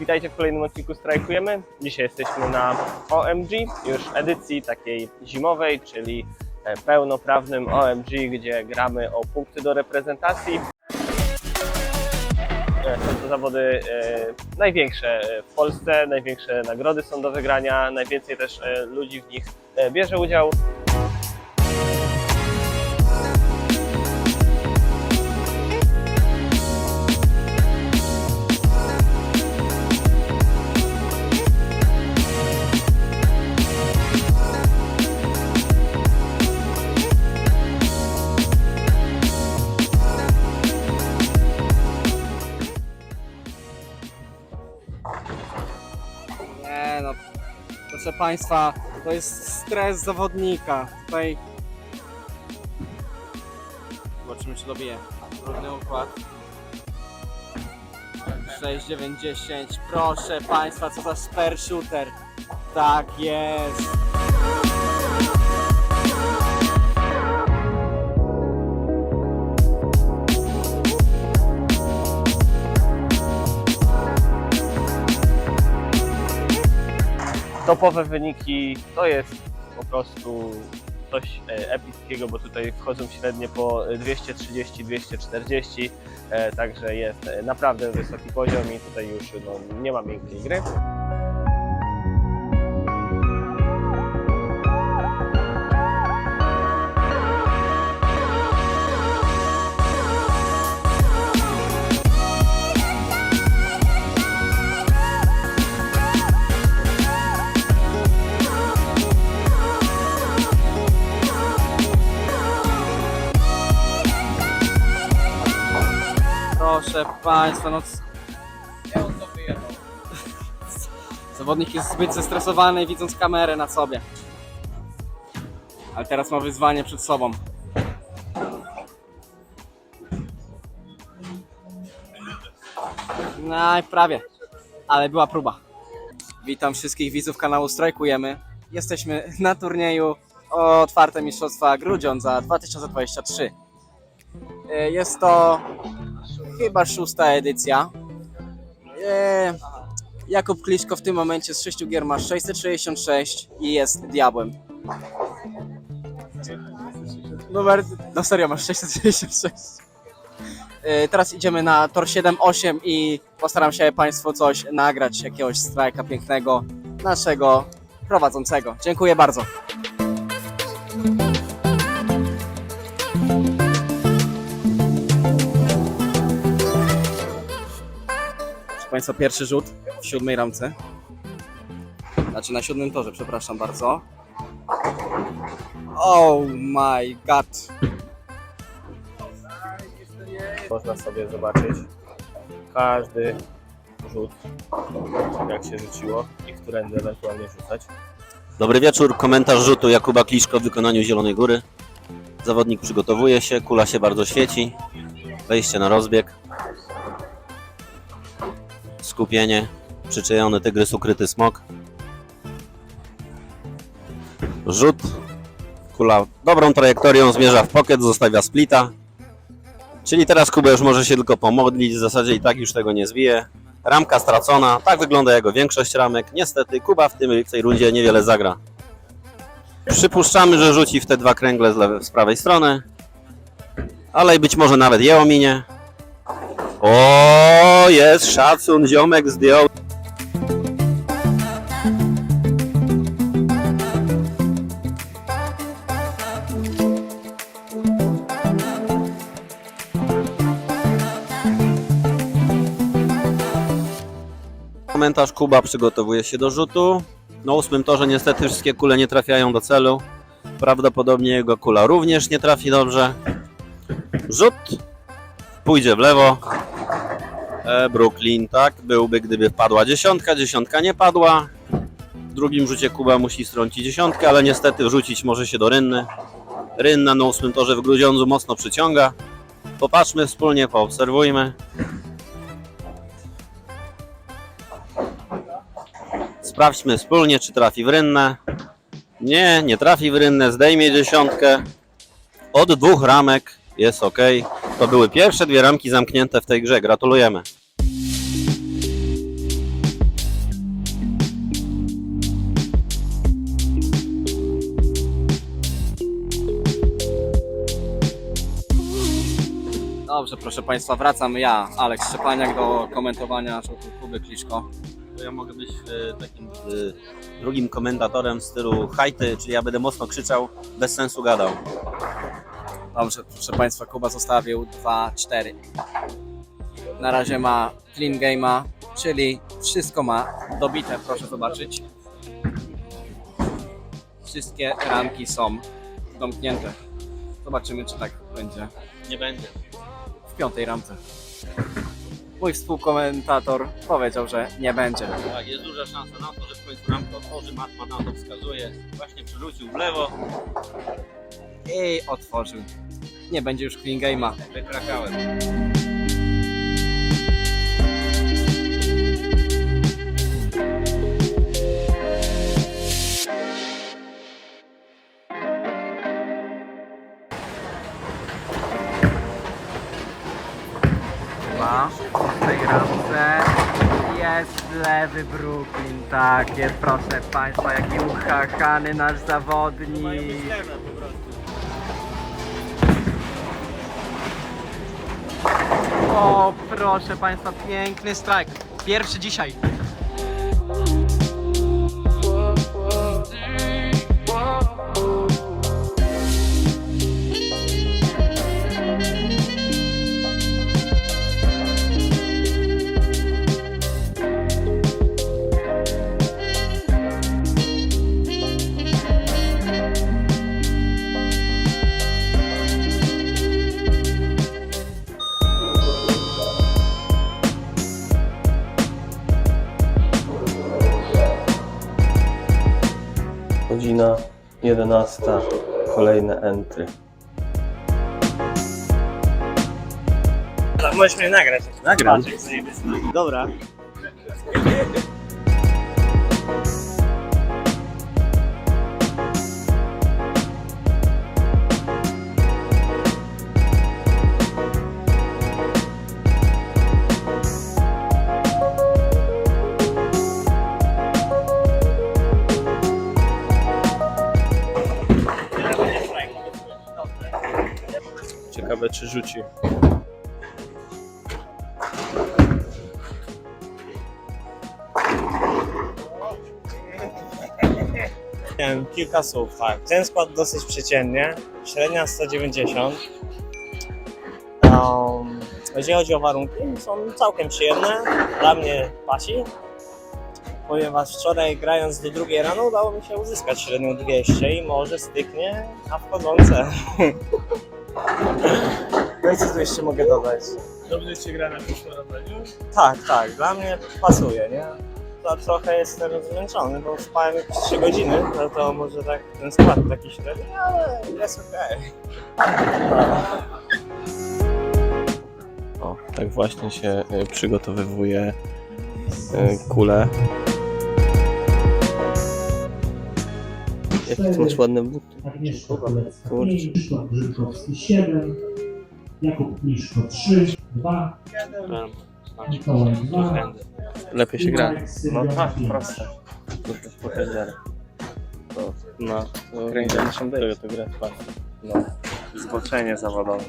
Witajcie w kolejnym odcinku Strajkujemy. Dzisiaj jesteśmy na OMG, już edycji takiej zimowej, czyli e, pełnoprawnym OMG, gdzie gramy o punkty do reprezentacji. E, Są to zawody e, największe w Polsce, największe nagrody są do wygrania, najwięcej też ludzi w nich bierze udział. Proszę Państwa, to jest stres zawodnika. Tutaj zobaczymy czy dobije. Trudny układ. 6, 9, 10. Proszę Państwa, co za spare shooter. Tak jest. Topowe wyniki to jest po prostu coś e, epickiego, bo tutaj wchodzą średnie po 230-240, e, także jest e, naprawdę wysoki poziom i tutaj już no, nie ma miękkiej gry. Proszę Państwa, no. Zawodnik jest zbyt zestresowany, widząc kamerę na sobie. Ale teraz ma wyzwanie przed sobą. No i prawie, ale była próba. Witam wszystkich widzów kanału Strajkujemy. Jesteśmy na turnieju o otwarte mistrzostwa Grudziądza 2023. E, Jest to chyba szósta edycja. E, Jakub Kliszko w tym momencie z 6 gier ma 666 i jest diabłem. Numer. No serio, masz 666. E, Teraz idziemy na tor 7-8 i postaram się Państwu coś nagrać, jakiegoś strajka pięknego naszego prowadzącego. Dziękuję bardzo. Państwa, pierwszy rzut w siódmej ramce. Znaczy na siódmym torze, przepraszam bardzo. Oh my god. Można sobie zobaczyć każdy rzut, jak się rzuciło i którędy ewentualnie rzucać. Dobry wieczór, komentarz rzutu Jakuba Kliszko w wykonaniu Zielonej Góry. Zawodnik przygotowuje się, kula się bardzo świeci. Wejście na rozbieg. Skupienie, przyczajony tygrys, ukryty smok. Rzut. Kula dobrą trajektorią zmierza w pocket, zostawia splita. Czyli teraz Kuba już może się tylko pomodlić, w zasadzie i tak już tego nie zbije. Ramka stracona, tak wygląda jego większość ramek. Niestety Kuba w, tym, w tej rundzie niewiele zagra. Przypuszczamy, że rzuci w te dwa kręgle z, lewej, z prawej strony. Ale być może nawet je ominie. O, jest szacun, ziomek zdjął. Komentarz Kuba przygotowuje się do rzutu. Na ósmym torze niestety wszystkie kule nie trafiają do celu. Prawdopodobnie jego kula również nie trafi dobrze. Rzut pójdzie w lewo. E, Brooklyn, tak, byłby gdyby wpadła dziesiątka, dziesiątka nie padła. W drugim rzucie Kuba musi strącić dziesiątkę, ale niestety wrzucić może się do Rynny. Rynna na ósmym torze w Grudziądzu mocno przyciąga. Popatrzmy wspólnie, poobserwujmy. Sprawdźmy wspólnie, czy trafi w rynnę. Nie, nie trafi w rynnę, zdejmie dziesiątkę. Od dwóch ramek jest ok. To były pierwsze dwie ramki zamknięte w tej grze. Gratulujemy. Dobrze, proszę Państwa, wracam ja, Aleks Szczepaniak, do komentowania klubu Kliszko. Ja mogę być e, takim e, drugim komentatorem w stylu hajty, czyli ja będę mocno krzyczał, bez sensu gadał. Dobrze, proszę Państwa, Kuba zostawił 2-4. Na razie ma clean game'a, czyli wszystko ma dobite, proszę zobaczyć. Wszystkie ramki są domknięte. Zobaczymy, czy tak będzie Nie będzie. w piątej ramce. Mój współkomentator powiedział, że nie będzie. Tak, jest duża szansa na to, że w końcu ramkę otworzy, matma na to wskazuje. Właśnie przerzucił w lewo, I otworzył. Nie będzie już clean game'a. wykrakałem. Jest lewy Brooklyn, tak jest proszę Państwa, jaki uchachany nasz zawodnik. O proszę Państwa, piękny strajk, pierwszy dzisiaj. Godzina 11, kolejne entry. Możesz mnie nagrać. Nagram. Dobra. Czy rzuci. Miałem kilka słów, tak. Ten skład dosyć przeciętnie. Średnia 190. Um, jeżeli chodzi o warunki, są całkiem przyjemne. Dla mnie pasi. Ponieważ wczoraj grając do drugiej rano udało mi się uzyskać średnią 200 i może styknie na wchodzące. No i co tu jeszcze mogę dodać? Dobrze się gra na środowieniu? Tak, tak, dla mnie pasuje, nie? To trochę jestem zmęczony, bo spałem jakieś 3 godziny, no to może tak ten skład taki średni, ale jest okej. O, tak właśnie się y, przygotowywuje y, kule. Jakie ty masz ładne buty. Agnieszka Kulecka 5, Krzysztof Brzydkowski 7, Jakub Miszko 3, 2, Mikołaj 2, Lepiej się gra. No tak, proste. Powiedziane. No, no, to kręcę naszą tego to gra trwa. No, zboczenie zawodowe.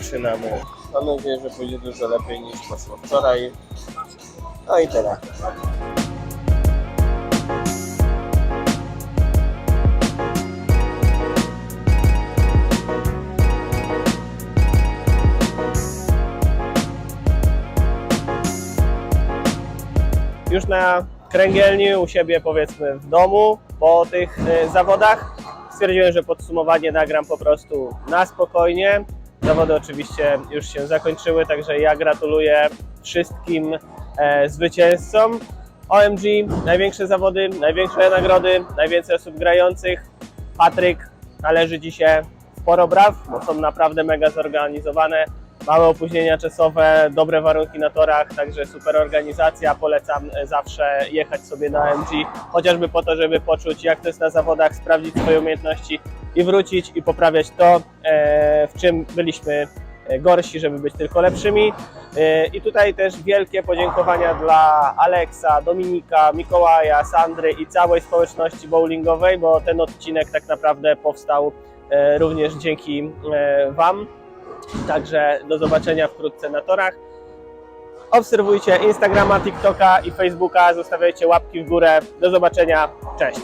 Zaczynamy. Mam nadzieję, że pójdzie dużo lepiej niż poszło wczoraj. No i tyle. Już na kręgielni u siebie powiedzmy w domu po tych e, zawodach stwierdziłem, że podsumowanie nagram po prostu na spokojnie. Zawody oczywiście już się zakończyły, także ja gratuluję wszystkim e, zwycięzcom. OMG, największe zawody, największe nagrody, najwięcej osób grających. Patryk należy się sporo braw, bo są naprawdę mega zorganizowane. Małe opóźnienia czasowe, dobre warunki na torach, także super organizacja. Polecam e, zawsze jechać sobie na OMG, chociażby po to, żeby poczuć jak to jest na zawodach, sprawdzić swoje umiejętności i wrócić i poprawiać to, e, w czym byliśmy e, gorsi, żeby być tylko lepszymi. E, I tutaj też wielkie podziękowania dla Aleksa, Dominika, Mikołaja, Sandry i całej społeczności bowlingowej, bo ten odcinek tak naprawdę powstał również dzięki Wam. Także do zobaczenia wkrótce na torach. Obserwujcie Instagrama, TikToka i Facebooka, zostawiajcie łapki w górę. Do zobaczenia, cześć!